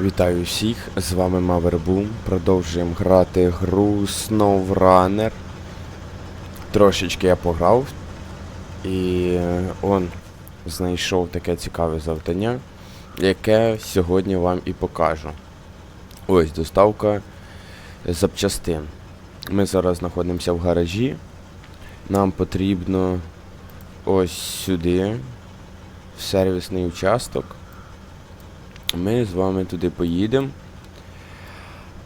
Вітаю всіх, з вами Мавербум. Продовжуємо грати гру SnowRunner. Трошечки я пограв. І е, он знайшов таке цікаве завдання, яке сьогодні вам і покажу. Ось доставка запчастин. Ми зараз знаходимося в гаражі. Нам потрібно ось сюди, в сервісний участок. Ми з вами туди поїдемо.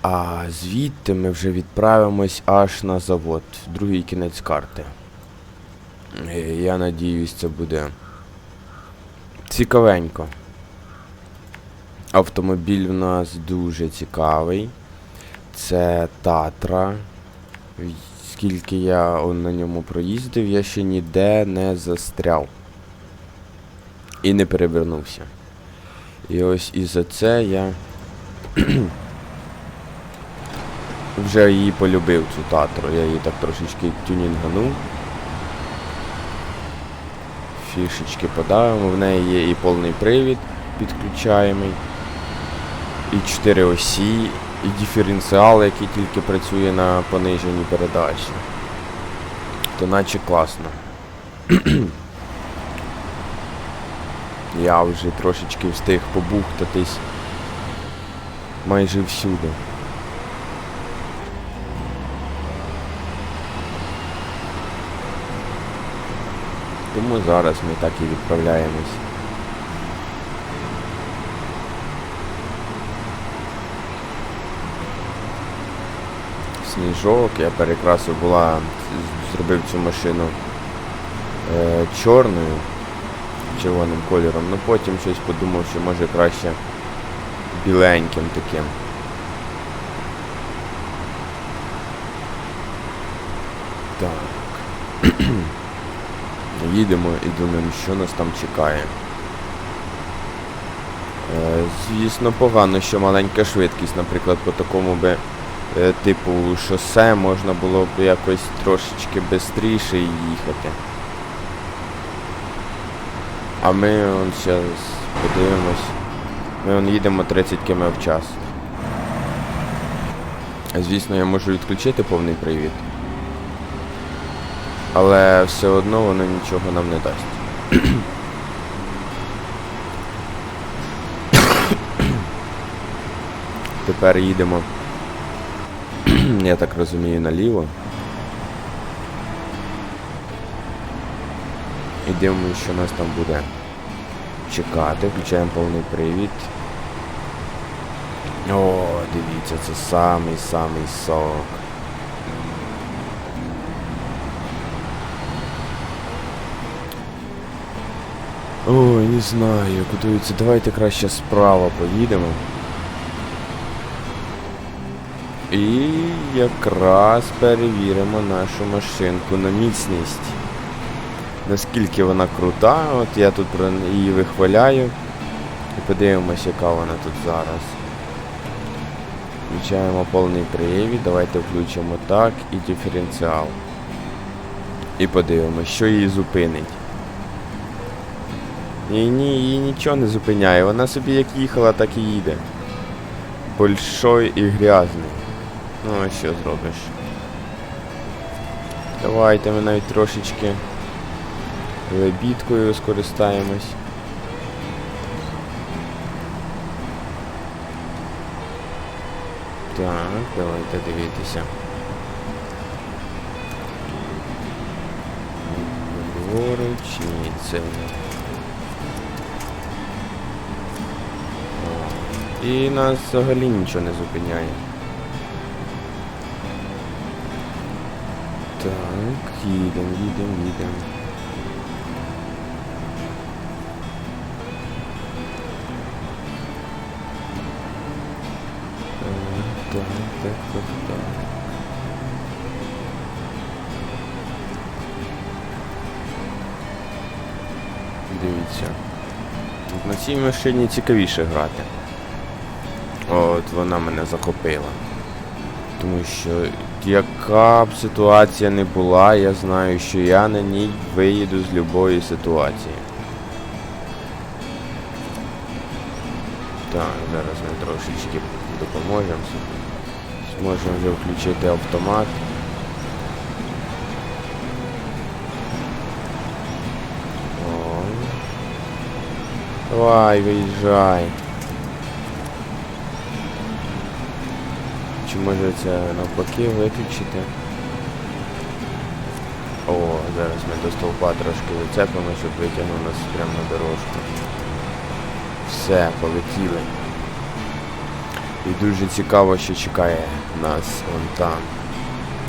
А звідти ми вже відправимось аж на завод, другий кінець карти. Е, Я надіюсь, це буде цікавенько. Автомобіль в нас дуже цікавий. Це Татра. Скільки я на ньому проїздив, я ще ніде не застряв. І не перевернувся. І ось і за це я вже її полюбив цю татру. Я її так трошечки тюнінганув. Фішечки подавимо. В неї є і повний привід підключаємий, і 4 осі, і диференціал, який тільки працює на пониженій передачі. То наче класно. Я вже трошечки встиг побухтатись майже всюди. Тому зараз ми так і відправляємось. Сніжок, я перекрасив була, зробив цю машину е, чорною червоним кольором, ну потім щось подумав, що може краще біленьким таким. Так. Їдемо і думаємо, що нас там чекає. Е, звісно, погано, що маленька швидкість, наприклад, по такому би е, типу шосе можна було б якось трошечки швидше їхати. А ми он зараз подивимось. Ми он їдемо 30 км в час. Звісно, я можу відключити повний привід. Але все одно воно нічого нам не дасть. Тепер їдемо. Я так розумію, наліво. І дивимося, що нас там буде чекати. Включаємо повний привід. О, дивіться, це самий-самий сок. Ой, не знаю, куди це. Давайте краще справа поїдемо. І якраз перевіримо нашу машинку на міцність. Наскільки вона крута, от я тут про її вихваляю. І подивимось, яка вона тут зараз. Включаємо повний привід, давайте включимо так і диференціал. І подивимось, що її зупинить. Ні, ні, її нічого не зупиняє, вона собі як їхала, так і їде. Большой і грязний. Ну, а що зробиш? Давайте ми навіть трошечки лебідкою скористаємось. Так, давайте дивитися. Ліворуч, ні, це не. І нас взагалі нічого не зупиняє. Так, їдемо, їдемо, їдемо. Так. Дивіться. На цій машині цікавіше грати. От вона мене захопила. Тому що яка б ситуація не була, я знаю, що я на ній виїду з любої ситуації. Так, зараз ми трошечки допоможемо. Зможемо вже включити автомат. О. Давай, виїжджай. Чи може це навпаки виключити? О, зараз ми до стовпа трошки вицепимо, щоб витягнув нас прямо на дорожку. Все, полетіли. І дуже цікаво, що чекає нас вон там.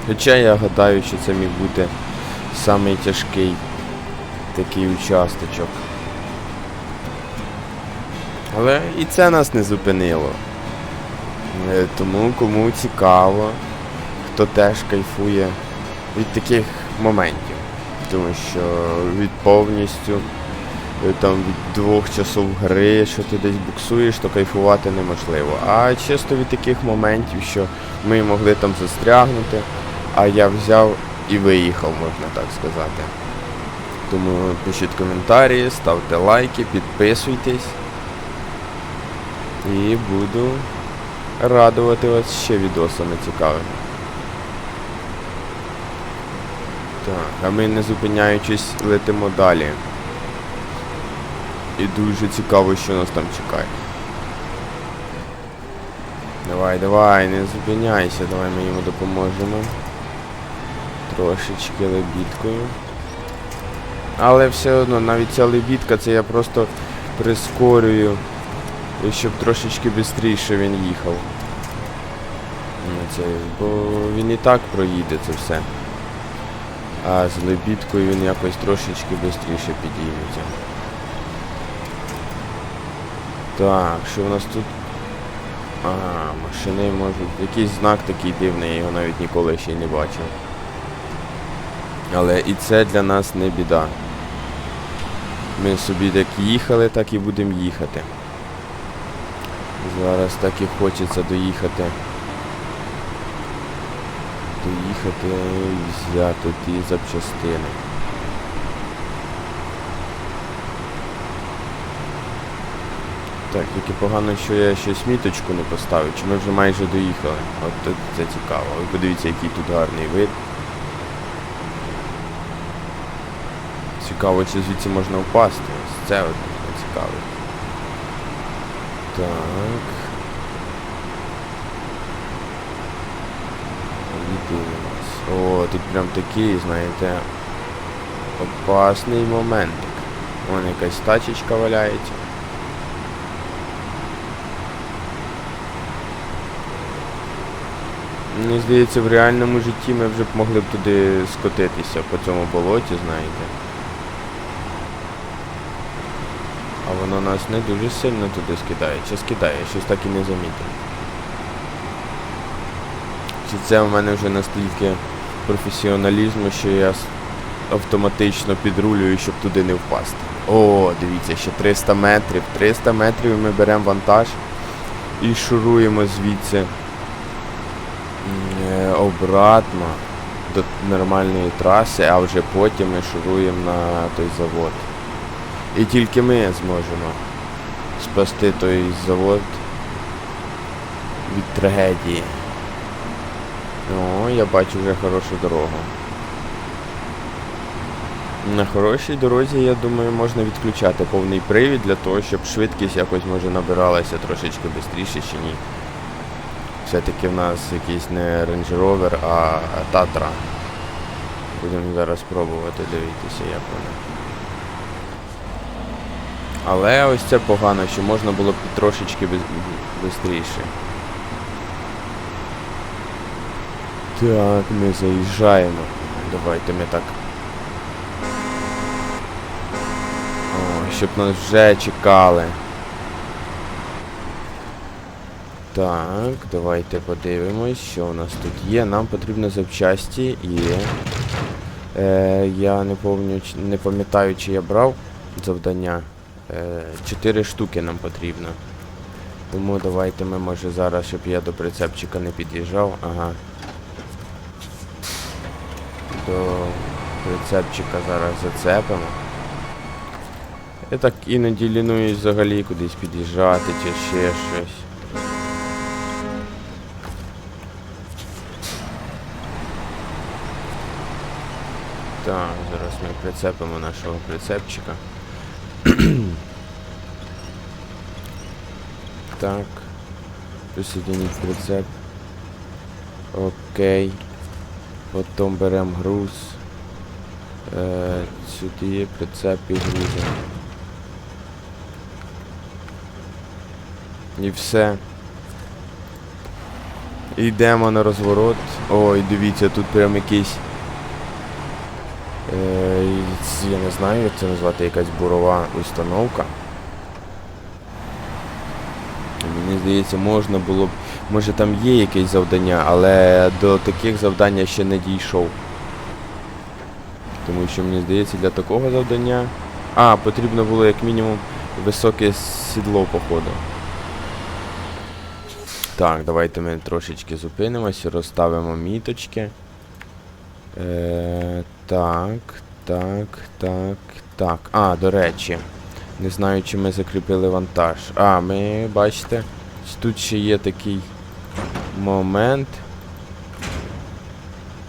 Хоча я гадаю, що це міг бути самий тяжкий такий участочок. Але і це нас не зупинило. Е, Тому кому цікаво, хто теж кайфує від таких моментів. Тому що від повністю там від двох часов гри, що ти десь буксуєш, то кайфувати неможливо. А чисто від таких моментів, що ми могли там застрягнути, а я взяв і виїхав, можна так сказати. Тому пишіть коментарі, ставте лайки, підписуйтесь. І буду радувати вас ще відосами цікавими. Так, а ми не зупиняючись летимо далі. І дуже цікаво, що нас там чекає. Давай, давай, не зупиняйся, давай ми йому допоможемо. Трошечки лебідкою. Але все одно, навіть ця лебідка, це я просто прискорюю, щоб трошечки швидше він їхав. Ну, Це, бо він і так проїде це все. А з лебідкою він якось трошечки швидше підійметься. Так, що в нас тут? Ага, машини можуть. Якийсь знак такий дивний, я його навіть ніколи ще й не бачив. Але і це для нас не біда. Ми собі як їхали, так і будемо їхати. Зараз так і хочеться доїхати. Доїхати і взяти ті запчастини. Так, тільки погано, що я щось міточку не поставив, чи ми вже майже доїхали. От тут це цікаво. Ви подивіться, який тут гарний вид. Цікаво, чи звідси можна впасти. Ось це от цікавить. Так. О, тут прям такий, знаєте, опасний моментик. Вон якась тачечка валяється. Мені здається, в реальному житті ми вже б могли б туди скотитися по цьому болоті, знаєте. А воно нас не дуже сильно туди скидає. Чи скидає, щось так і не замітив. Чи це в мене вже настільки професіоналізму, що я автоматично підрулюю, щоб туди не впасти. О, дивіться, ще 300 метрів. 300 метрів ми беремо вантаж і шуруємо звідси обратно до нормальної траси, а вже потім ми шуруємо на той завод. І тільки ми зможемо спасти той завод від трагедії. О, я бачу вже хорошу дорогу. На хорошій дорозі, я думаю, можна відключати повний привід для того, щоб швидкість якось може набиралася трошечки швидше чи ні. Все-таки в нас якийсь не Range Rover, а Татра. Будемо зараз пробувати дивитися, як вона. Але ось це погано, що можна було б трошечки швидше. Так, ми заїжджаємо. Давайте ми так. О, щоб нас вже чекали. Так, давайте подивимось, що у нас тут є. Нам потрібно запчасті і. Е, я не помню, не пам'ятаю, чи я брав завдання. Е, штуки нам потрібно. Тому давайте ми може зараз, щоб я до прицепчика не під'їжджав. Ага. До прицепчика зараз зацепимо. Я так іноді лінуюсь взагалі кудись під'їжджати чи ще щось. Так, зараз ми прицепимо нашого прицепчика. так. Присоединить прицеп. Окей. Потім беремо груз. Е, сюди прицеп і грузимо. І все. Йдемо на розворот. Ой, дивіться, тут прям якийсь. Я не знаю, як це назвати, якась бурова установка. Мені здається, можна було б. Може там є якесь завдання, але до таких завдань я ще не дійшов. Тому що мені здається, для такого завдання. А, потрібно було як мінімум високе сідло, походу. Так, давайте ми трошечки зупинимось, розставимо міточки. Е, так, так, так, так. А, до речі. Не знаю, чи ми закріпили вантаж. А, ми, бачите, тут ще є такий момент,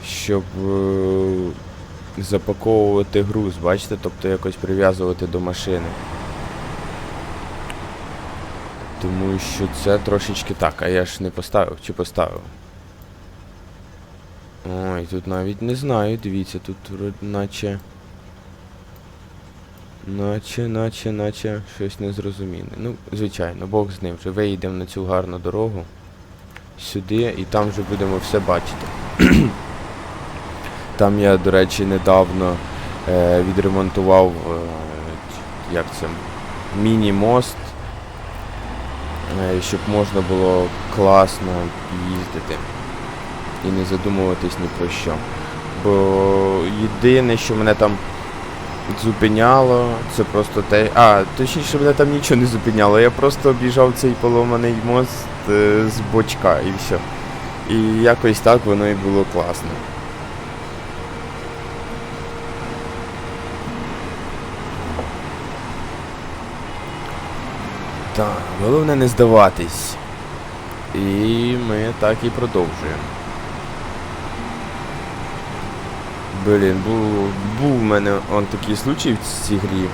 щоб е, запаковувати груз, бачите, тобто якось прив'язувати до машини. Тому що це трошечки так, а я ж не поставив чи поставив. Ой, тут навіть не знаю, дивіться, тут наче. Наче, наче, наче щось незрозуміле. Ну, звичайно, Бог з ним. Вже виїдемо на цю гарну дорогу. Сюди і там вже будемо все бачити. там я, до речі, недавно е, відремонтував е, як це, міні-мост, е, щоб можна було класно їздити і не задумуватись ні про що. Бо єдине, що мене там зупиняло, це просто те. А, точніше, мене там нічого не зупиняло. Я просто об'їжджав цей поломаний мост е, з бочка і все. І якось так воно і було класно. Так, головне не здаватись. І ми так і продовжуємо. Блін, був, був у мене он такий случай в цій грі.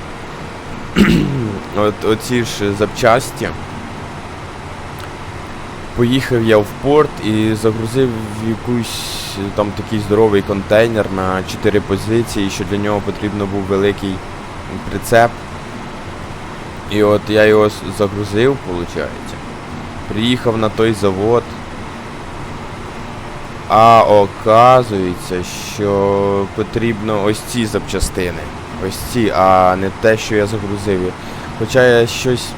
От оці ж запчасті. Поїхав я в порт і загрузив в якусь там такий здоровий контейнер на 4 позиції, що для нього потрібно був великий прицеп. І от я його загрузив, виходить. Приїхав на той завод. А оказується, що потрібно ось ці запчастини. Ось ці, а не те, що я загрузив. Хоча я щось.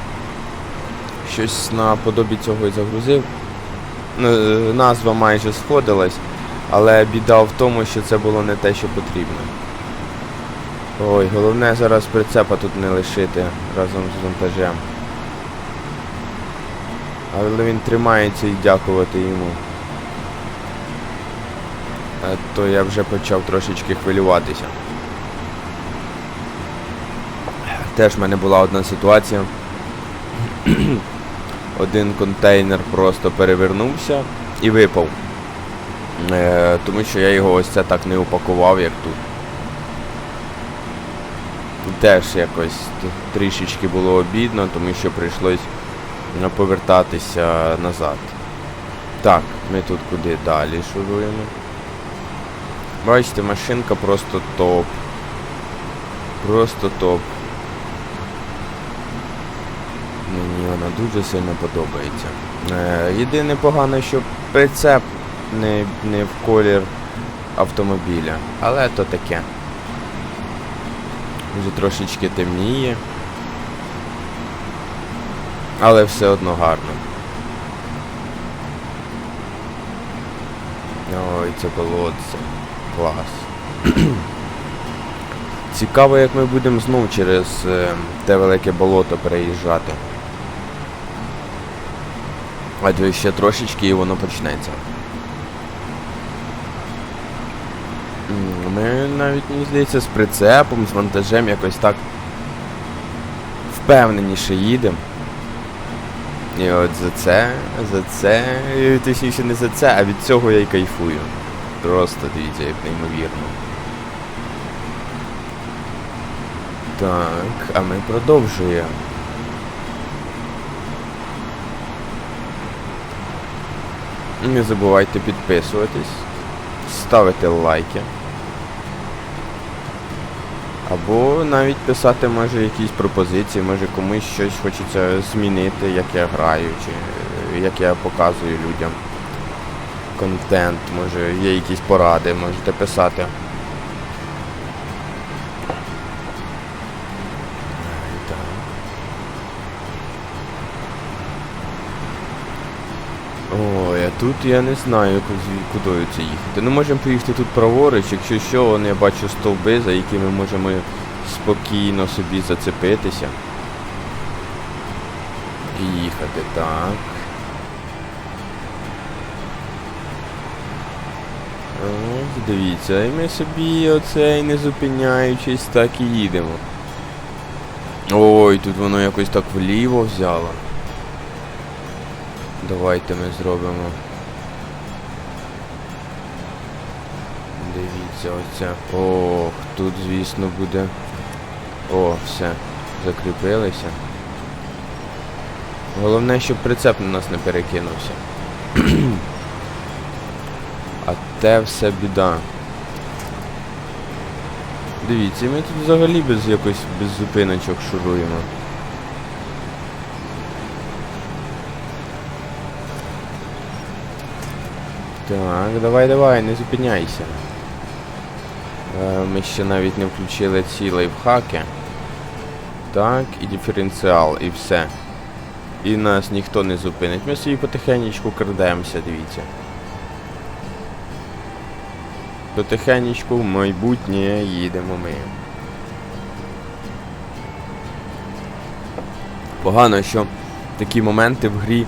Щось наподобі цього і загрузив. Ну, е, назва майже сходилась, але біда в тому, що це було не те, що потрібно. Ой, головне зараз прицепа тут не лишити разом з вантажем. Але він тримається і дякувати йому. А то я вже почав трошечки хвилюватися. Теж в мене була одна ситуація. Один контейнер просто перевернувся і випав. Е, тому що я його ось це так не упакував, як тут. Теж якось трішечки було обідно, тому що прийшлось ну, повертатися назад. Так, ми тут куди далі шуруємо. Бачите, машинка просто топ. Просто топ. Мені вона дуже сильно подобається. Е, єдине погано, що прицеп не, не в колір автомобіля. Але то таке. Вже трошечки темніє. Але все одно гарно. Ой, це болотце. Клас. Цікаво, як ми будемо знов через е, те велике болото переїжджати. Адже ще трошечки і воно почнеться. Ми навіть, мені здається, з прицепом, з вантажем якось так впевненіше їдемо. І от за це, за це, точніше не за це, а від цього я й кайфую. Просто дивіться, як неймовірно. Так, а ми продовжуємо. Не забувайте підписуватись, ставити лайки. Або навіть писати може якісь пропозиції, може комусь щось хочеться змінити, як я граю, чи як я показую людям контент, може є якісь поради, можете писати. Ой, а тут я не знаю, куди, це їхати. Ну можемо поїхати тут праворуч, якщо що, вон я бачу стовби, за якими можемо спокійно собі зацепитися. І їхати так. Ось, дивіться, і ми собі оцей не зупиняючись так і їдемо. Ой, тут воно якось так вліво взяло. Давайте ми зробимо. Дивіться, оця. Ох, тут, звісно, буде. О, все. Закріпилися. Головне, щоб прицеп на нас не перекинувся. те все біда. Дивіться, ми тут взагалі без якось без зупиночок шуруємо. Так, давай, давай, не зупиняйся. Е, Ми ще навіть не включили ці лайфхаки. Так, і диференціал, і все. І нас ніхто не зупинить. Ми собі потихенечку крадемося, дивіться. Потихенечку в майбутнє їдемо ми. Погано, що такі моменти в грі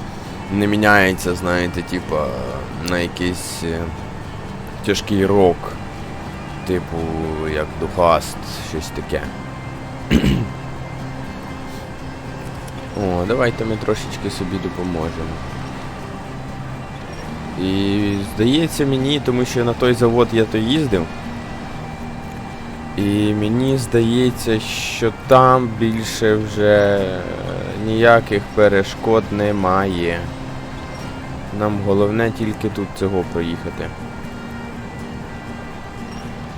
не міняються, знаєте, типа на якийсь е, тяжкий рок. Типу, як Духаст, щось таке. О, давайте ми трошечки собі допоможемо. І здається мені, тому що на той завод я то їздив. І мені здається, що там більше вже ніяких перешкод немає. Нам головне тільки тут цього проїхати.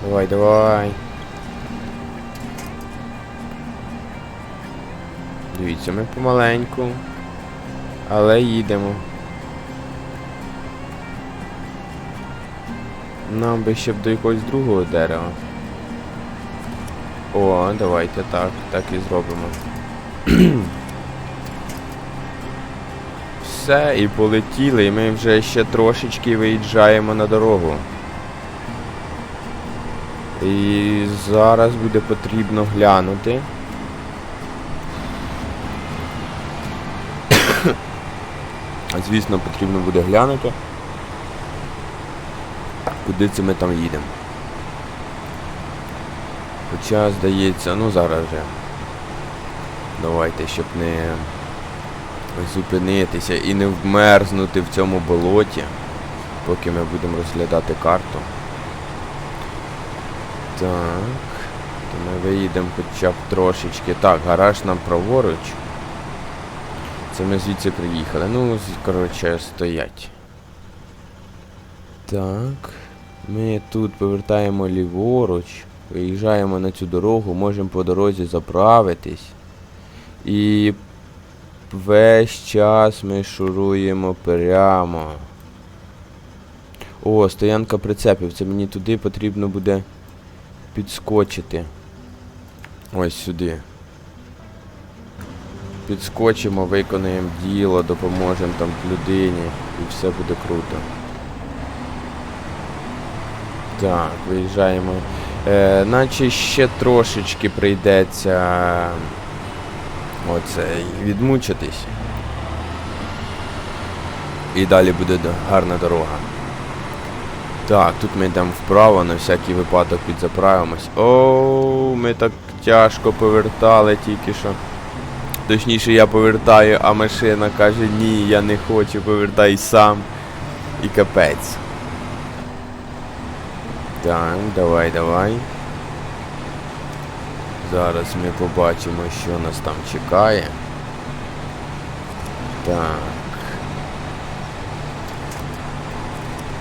Давай, давай. Дивіться, ми помаленьку. Але їдемо. Нам би ще б до якогось другого дерева. О, давайте так, так і зробимо. Все, і полетіли, і ми вже ще трошечки виїжджаємо на дорогу. І зараз буде потрібно глянути. Звісно, потрібно буде глянути. Куди це ми там їдемо. Хоча, здається, ну зараз вже. Давайте, щоб не зупинитися і не вмерзнути в цьому болоті, поки ми будемо розглядати карту. Так. То ми виїдемо хоча б трошечки. Так, гараж нам праворуч. Це ми звідси приїхали. Ну, коротше, стоять. Так. Ми тут повертаємо ліворуч. Виїжджаємо на цю дорогу, можемо по дорозі заправитись. І весь час ми шуруємо прямо. О, стоянка прицепів. Це мені туди потрібно буде підскочити. Ось сюди. Підскочимо, виконаємо діло, допоможемо там людині і все буде круто. Так, виїжджаємо. Е, наче ще трошечки прийдеться оце відмучитись. І далі буде гарна дорога. Так, тут ми йдемо вправо, на всякий випадок підзаправимось. Оу, ми так тяжко повертали тільки що. Точніше, я повертаю, а машина каже, ні, я не хочу, повертай сам. І капець. Так, давай, давай. Зараз ми побачимо, що нас там чекає. Так.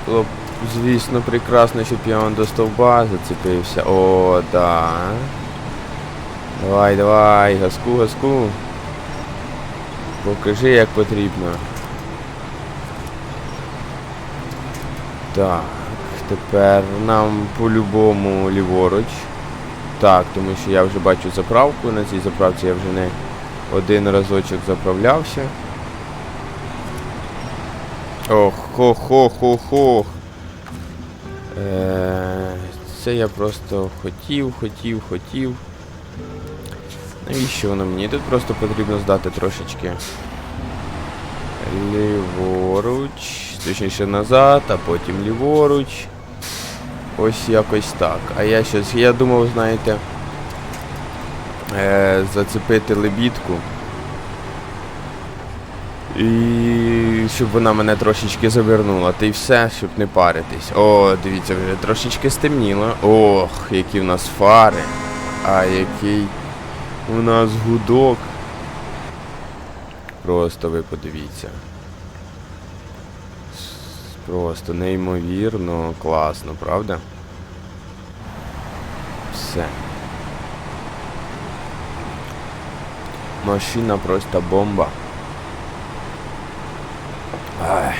Було звісно, прекрасно, щоб я вон до стовба зацепився. О, да. Давай, давай, газку, газку. Покажи, як потрібно. Так, тепер нам по-любому ліворуч. Так, тому що я вже бачу заправку, на цій заправці я вже не один разочок заправлявся. Ох, хо хо хо хо Е, Це я просто хотів, хотів, хотів. Навіщо воно мені? Тут просто потрібно здати трошечки ліворуч, точніше назад, а потім ліворуч. Ось якось так. А я щось, я думав, знаєте, е, зацепити лебідку. І щоб вона мене трошечки завернула. Та й все, щоб не паритись. О, дивіться, вже трошечки стемніло. Ох, які в нас фари. А який у нас гудок. Просто ви подивіться. Просто неймовірно класно, правда? Все. Машина просто бомба. Ай.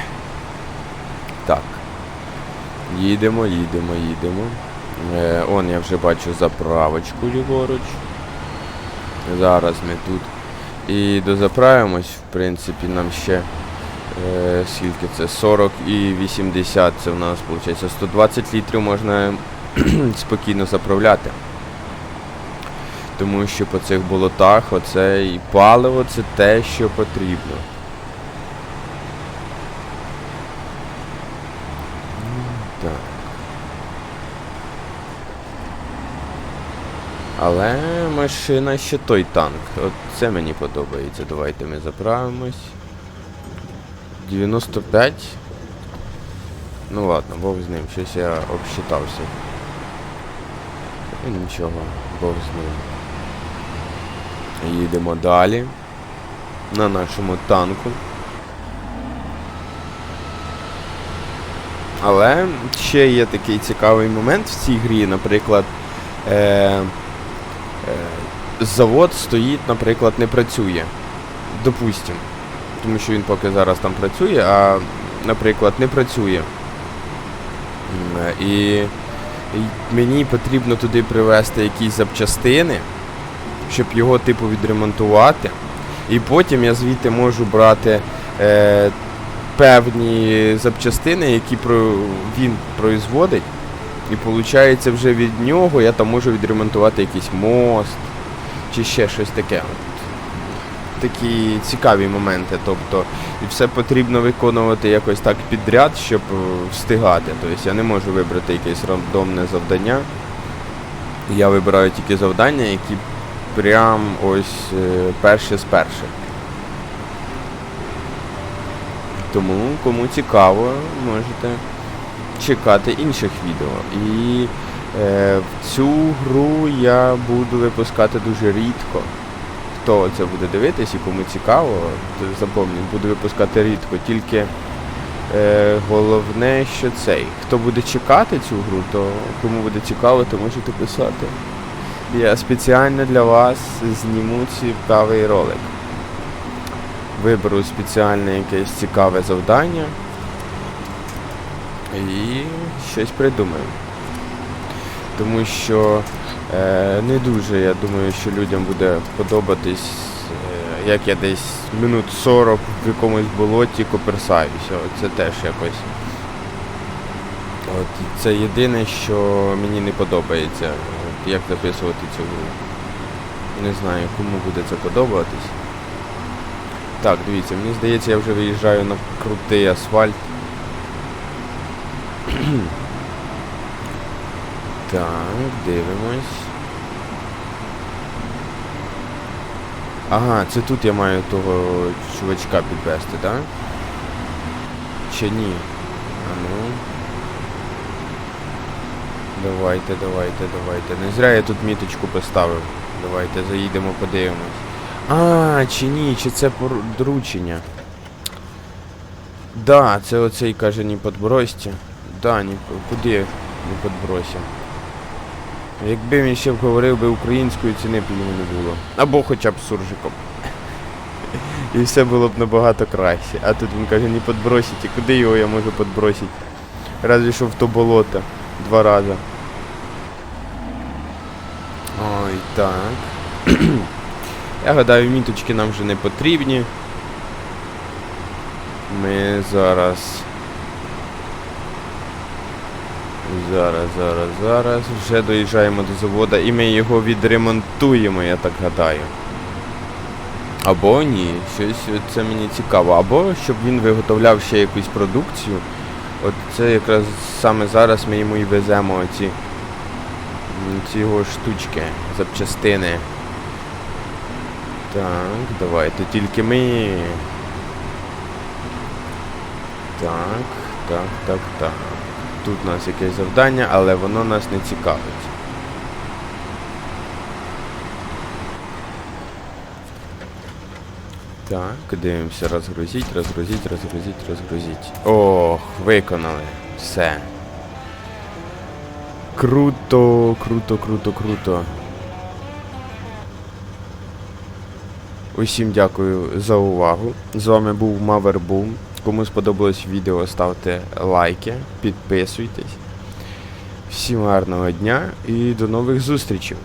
Так. Їдемо, їдемо, їдемо. Е, он я вже бачу заправочку ліворуч. Зараз ми тут і дозаправимось, в принципі, нам ще е, скільки це? 40 і 80 це в нас виходить. 120 літрів можна спокійно заправляти. Тому що по цих болотах оце і паливо це те, що потрібно. Так. Але машина ще той танк. От це мені подобається. Давайте ми заправимось. 95. Ну ладно, Бог з ним. Щось я обсчитався. Ну нічого, Бог з ним. Їдемо далі. На нашому танку. Але ще є такий цікавий момент в цій грі, наприклад. Е- е, завод стоїть, наприклад, не працює. Допустим. Тому що він поки зараз там працює, а, наприклад, не працює. І, і мені потрібно туди привезти якісь запчастини, щоб його типу відремонтувати. І потім я звідти можу брати е, певні запчастини, які про, він производить. І виходить, вже від нього я там можу відремонтувати якийсь мост чи ще щось таке. Такі цікаві моменти. Тобто, і все потрібно виконувати якось так підряд, щоб е, встигати. Тобто я не можу вибрати якесь рандомне завдання. Я вибираю тільки завдання, які прям ось е, перші з перших. Тому, кому цікаво, можете чекати інших відео. І е, в цю гру я буду випускати дуже рідко. Хто це буде дивитись і кому цікаво, то запам'ятайте, буду випускати рідко. Тільки е, головне, що цей. Хто буде чекати цю гру, то кому буде цікаво, то можете писати. Я спеціально для вас зніму цікавий ролик. Виберу спеціальне якесь цікаве завдання і щось придумаю. Тому що не дуже, я думаю, що людям буде подобатись, е, як я десь минут 40 в якомусь болоті коперсаюся. Це теж якось. От, це єдине, що мені не подобається, от, як записувати цю гру. Не знаю, кому буде це подобатись. Так, дивіться, мені здається, я вже виїжджаю на крутий асфальт. Так, дивимось. Ага, це тут я маю того чувачка підвести, так? Чи ні? А ну. Давайте, давайте, давайте. Не зря я тут міточку поставив. Давайте заїдемо, подивимось. А, чи ні, чи це доручення? Да, це оцей каже не подбросьте. Да, ні, куди не подброся. Якби він ще говорив би українською, ціни б йому не було. Або хоча б суржиком. І все було б набагато краще. А тут він каже, не подбросите. Куди його я можу подбросити? Разве що в то болото. Два рази. Ой, так. Я гадаю, міточки нам вже не потрібні. Ми зараз. Зараз, зараз, зараз. Вже доїжджаємо до заводу і ми його відремонтуємо, я так гадаю. Або ні, щось це мені цікаво. Або щоб він виготовляв ще якусь продукцію. От це якраз саме зараз ми йому і веземо оці ці його штучки, запчастини. Так, давайте тільки ми. Так, так, так, так. Тут у нас якесь завдання, але воно нас не цікавить. Так, дивимося, розгрузіть, розгрузіть, розгрузіть, розгрузіть. Ох, виконали. Все. Круто, круто, круто, круто. Усім дякую за увагу. З вами був Мавербум. Кому сподобалось відео, ставте лайки, підписуйтесь. Всім гарного дня і до нових зустрічей!